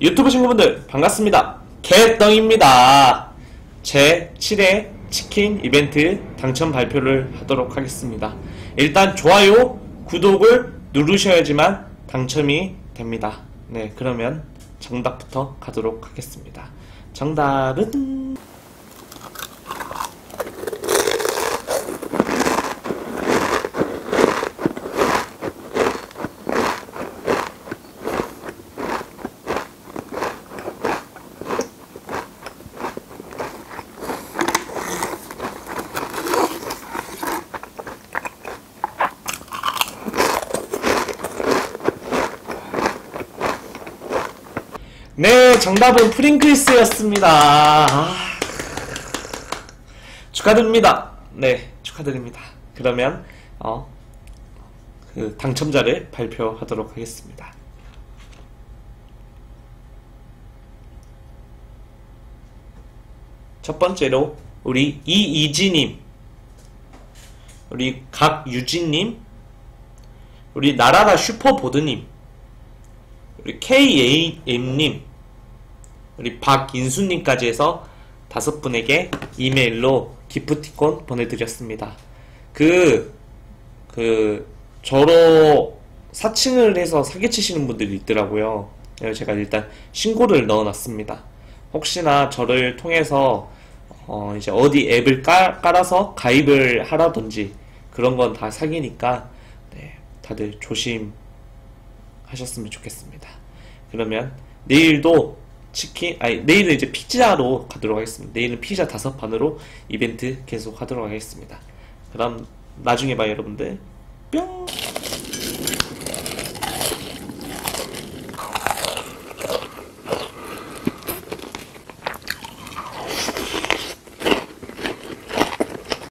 유튜브 친구분들 반갑습니다. 개떡입니다. 제 7회 치킨 이벤트 당첨 발표를 하도록 하겠습니다. 일단 좋아요, 구독을 누르셔야지만 당첨이 됩니다. 네, 그러면 정답부터 가도록 하겠습니다. 정답은 네, 정답은 프링클스였습니다. 아, 축하드립니다. 네, 축하드립니다. 그러면 어, 그 당첨자를 발표하도록 하겠습니다. 첫 번째로 우리 이이지님, 우리 각유진님, 우리 나라라 슈퍼보드님, 우리 KAM님, 우리 박인수님까지 해서 다섯 분에게 이메일로 기프티콘 보내드렸습니다. 그, 그, 저로 사칭을 해서 사기치시는 분들이 있더라고요. 그래서 제가 일단 신고를 넣어놨습니다. 혹시나 저를 통해서 어, 이제 어디 앱을 깔, 깔아서 가입을 하라든지 그런 건 다 사기니까 네, 다들 조심 하셨으면 좋겠습니다. 그러면 내일도 치킨, 아니 내일은 이제 피자로 가도록 하겠습니다. 내일은 피자 다섯 판으로 이벤트 계속 하도록 하겠습니다. 그럼 나중에 봐요 여러분들. 뿅.